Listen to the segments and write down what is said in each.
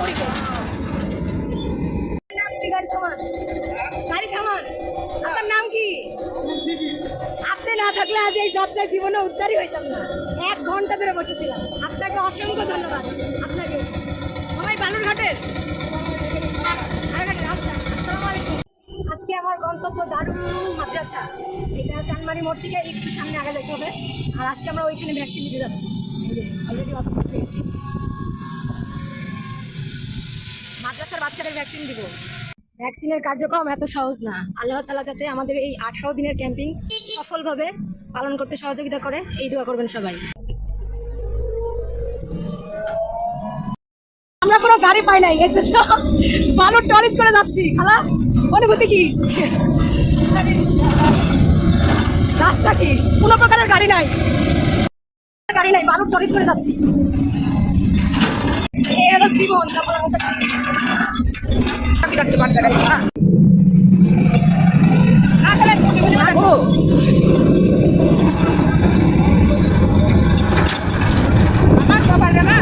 পরিবেশ আপনার নাম কি আপনি না থাকলে আজ এই যাত্রায় জীবনে উদ্ধারই হইতাম না। এক ঘণ্টা ধরে বসেছিলাম। আপনাকে অসংখ্য ধন্যবাদ। আপনাকে। সবাই বালুরঘাটের। আজকে আমার গন্তব্য উলুম মাদ্রাসা। এটা চানমারি মোড় থেকে একটু সামনে আগে যেতে হবে। আর আজকে আমরা ওইখানে ভ্যাকসিন দিতে যাচ্ছি। অলরেডি মাদ্রাসার বাচ্চাদের ভ্যাকসিন দিব। ভ্যাকসিনের কার্যক্রম এত সহজ না। আল্লাহ তালা যাতে আমাদের এই আঠারো দিনের ক্যাম্পিং সফলভাবে পালন করতে সহযোগিতা করে, এই দোয়া করবেন সবাই। আমরা কোনো গাড়ি পাই নাই, এর জন্য বালুর টলিট করে যাচ্ছি। খালা অনুভূতি কি? রাস্তা কি? কোনো প্রকারের গাড়ি নাই। গাড়ি নাই, বালুর টলিট করে যাচ্ছি। এই হলো জীবন তারপর আমার সাথে চাকরি রাখতে পারতে গাড়ি হ্যাঁ মাগো আমার বাবার রে মা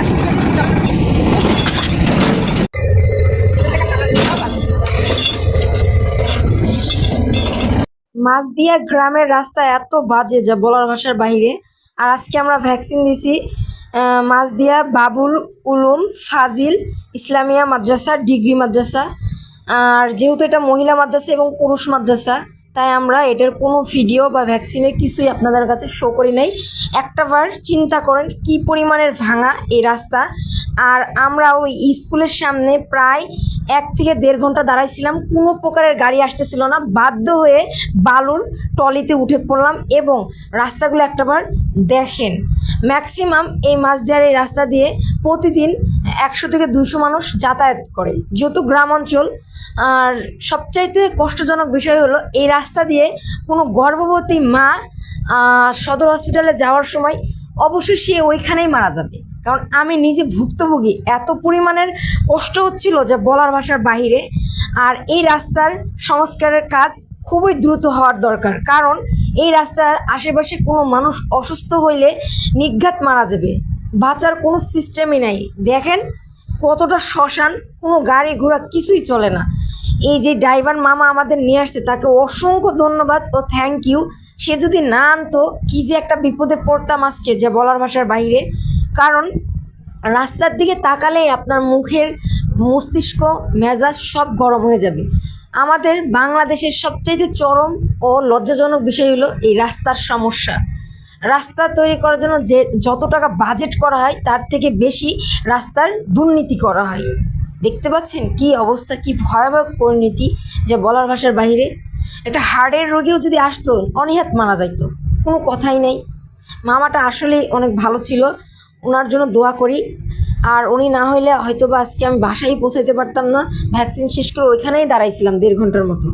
মাছদিয়া গ্রামের রাস্তা এত বাজে যা বলার ভাষার বাইরে আর আজকে আমরা ভ্যাকসিন দিছি আহ, মাছদিয়া বাবুল উলুম ফাজিল ইসলামিয়া মাদ্রাসা ডিগ্রি মাদ্রাসা। আর যেহেতু এটা মহিলা মাদ্রাসা এবং পুরুষ মাদ্রাসা তাই আমরা এটার কোনো ভিডিও বা ভ্যাকসিনের কিছুই আপনাদের কাছে শো করি নাই। একটাবার চিন্তা করেন কি পরিমাণের ভাঙা এই রাস্তা। আর আমরা ওই স্কুলের সামনে প্রায় এক থেকে দেড় ঘণ্টা দাঁড়াইছিলাম, কোনো প্রকারের গাড়ি আসতেছিল না, বাধ্য হয়ে বালুর টলিতে উঠে পড়লাম এবং রাস্তাগুলো একটাবার দেখেন। ম্যাক্সিমাম এই মাছ দেওয়ার এই রাস্তা দিয়ে প্রতিদিন একশো থেকে দুশো মানুষ যাতায়াত করে। যেহেতু গ্রাম অঞ্চল, আর সবচাইতে কষ্টজনক বিষয় হলো এই রাস্তা দিয়ে কোনো গর্ভবতী মা সদর হসপিটালে যাওয়ার সময় অবশ্যই সে ওইখানেই মারা যাবে। কারণ আমি নিজে ভুক্তভোগী। এত পরিমাণের কষ্ট হচ্ছিল যে বলার ভাষার বাহিরে। আর এই রাস্তার সংস্কারের কাজ খুবই দ্রুত হওয়ার দরকার। কারণ এই রাস্তার আশেপাশে কোনো মানুষ অসুস্থ হইলে নিঘাত মারা যাবে। বাঁচার কোনো সিস্টেমই নাই। দেখেন কতটা শ্মশান, কোনো গাড়ি ঘোড়া কিছুই চলে না। এই যে ড্রাইভার মামা আমাদের নিয়ে আসছে, তাকে অসংখ্য ধন্যবাদ ও থ্যাংক ইউ সে যদি না আনতো, কি যে একটা বিপদে পড়তাম আজকে যে বলার ভাষার বাইরে কারণ রাস্তার দিকে তাকালেই আপনার মুখের মস্তিষ্ক, মেজাজ সব গরম হয়ে যাবে। আমাদের বাংলাদেশের সবচেয়ে চরম ও লজ্জাজনক বিষয় হলো এই রাস্তার সমস্যা। রাস্তা তৈরি করার জন্য যে যত টাকা বাজেট করা হয়, তার থেকে বেশি রাস্তার দুর্নীতি করা হয়। দেখতে পাচ্ছেন কি অবস্থা, কি ভয়াবহ পরিণতি যে বলার ভাষার বাইরে একটা হার্টের রোগীও যদি আসতো, অনিহাত মারা যাইতো। কোনো কথাই নেই। মামাটা আসলেই অনেক ভালো ছিল। ওনার জন্য দোয়া করি। আর উনি না হইলে হয়তো বা আজকে আমি বাসায় পৌঁছাইতে পারতাম না। ভ্যাকসিন শেষ করে ওইখানেই দাঁড়াইছিলাম দেড় ঘণ্টার মতো।